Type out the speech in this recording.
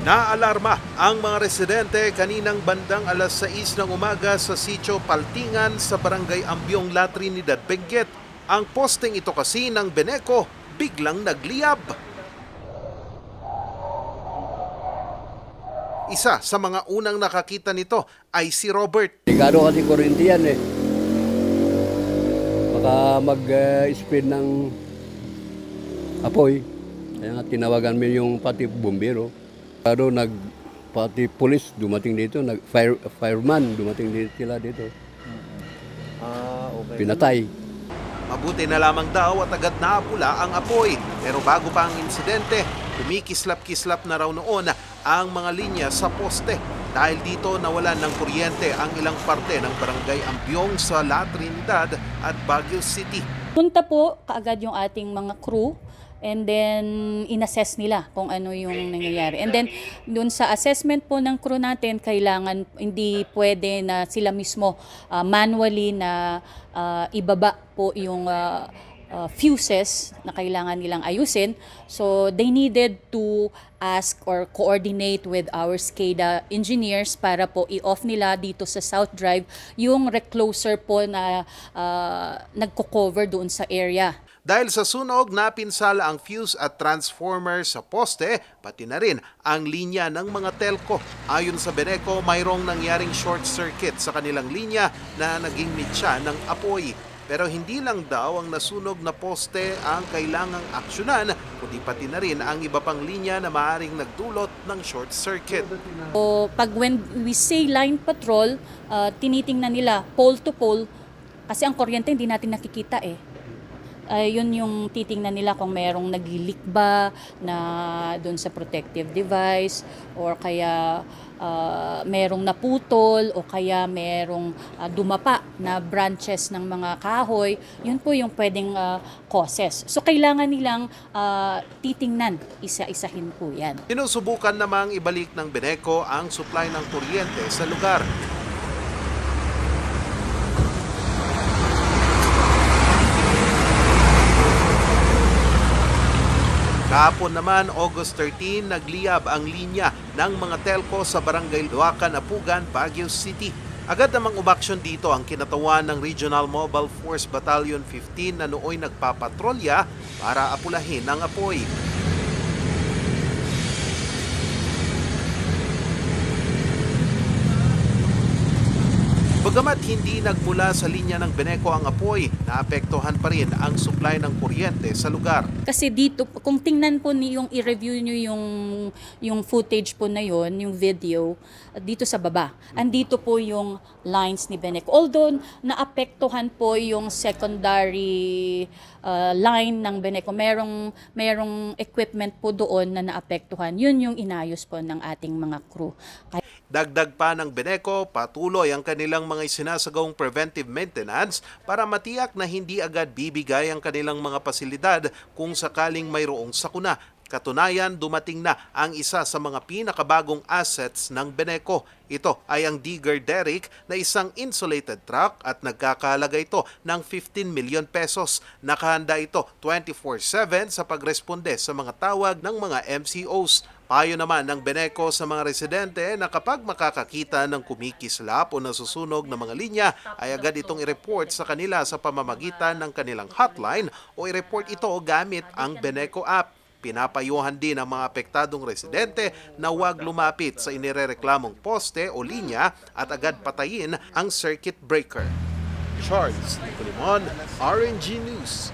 Naalarma ang mga residente kaninang bandang alas 6 ng umaga sa sitio Paltingan sa barangay Ambyong La Trinidad, Benguet. Ang posting ito kasi ng Beneco biglang nagliyab. Isa sa mga unang nakakita nito ay si Robert. Delikado kasi kurente yan eh. Baka mag-speed ng apoy. Kaya nga tinawagan mo yung pati bumbero. Pero nag pati pulis dumating dito, nag fire, fireman dumating dito sila dito. Ah, okay. Pinatay. Mabuti na lamang daw at agad naapula ang apoy. Pero bago pa ang insidente, kumikislap-kislap na raw noon ang mga linya sa poste. Dahil dito nawalan ng kuryente ang ilang parte ng barangay Ambyong sa La Trinidad at Baguio City. Punta po kaagad yung ating mga crew and then inassess nila kung ano yung nangyayari. And then dun sa assessment po ng crew natin, kailangan hindi pwede na sila mismo ah, manually na ah, ibaba po yung ah, ah, fuses na kailangan nilang ayusin. So they needed to ask or coordinate with our SCADA engineers para po i-off nila dito sa South Drive yung recloser po na ah, nagko-cover doon sa area. Dahil sa sunog, napinsala ang fuse at transformer sa poste, pati na rin ang linya ng mga telco. Ayon sa Beneco, mayroong nangyaring short circuit sa kanilang linya na naging mitya ng apoy. Pero hindi lang daw ang nasunog na poste ang kailangang aksyonan, kundi pati na rin ang iba pang linya na maaring nagdulot ng short circuit. So, pag when we say line patrol, ah, tinitingnan nila pole to pole kasi ang kuryente hindi natin nakikita eh. Ay, yun yung titingnan nila kung merong naglilik ba na doon sa protective device or kaya ah, merong naputol o kaya merong ah, dumapa na branches ng mga kahoy. Yun po yung pwedeng ah, causes. So kailangan nilang ah, titingnan isa-isahin po yan. Sinusubukan namang ibalik ng Beneco ang supply ng kuryente sa lugar. Kahapon naman, August 13, nagliyab ang linya ng mga telco sa barangay Luacan, Apugan, Baguio City. Agad namang umaksyon dito ang kinatawan ng Regional Mobile Force Battalion 15 na nooy nagpapatrolya para apulahin ang apoy. Bagamat hindi nagmula sa linya ng Beneco ang apoy, naapektuhan pa rin ang supply ng kuryente sa lugar. Kasi dito, kung tingnan po ni yung i-review nyo yung, yung footage po na yon yung video, dito sa baba. Andito po yung lines ni Benec. Although, naapektuhan po yung secondary uh, line ng Beneco. Merong, merong equipment po doon na naapektuhan. Yun yung inayos po ng ating mga crew. Kaya Dagdag pa ng Beneco, patuloy ang kanilang mga isinasagawang preventive maintenance para matiyak na hindi agad bibigay ang kanilang mga pasilidad kung sakaling mayroong sakuna. Katunayan, dumating na ang isa sa mga pinakabagong assets ng Beneco. Ito ay ang Digger Derrick na isang insulated truck at nagkakahalaga ito ng 15 million pesos. Nakahanda ito 24-7 sa pagresponde sa mga tawag ng mga MCOs. Payo naman ng Beneco sa mga residente na kapag makakakita ng kumikislap o nasusunog na mga linya ay agad itong i-report sa kanila sa pamamagitan ng kanilang hotline o i-report ito gamit ang Beneco app. Pinapayuhan din ang mga apektadong residente na huwag lumapit sa inirereklamong poste o linya at agad patayin ang circuit breaker. Charles Nicolimon, RNG News.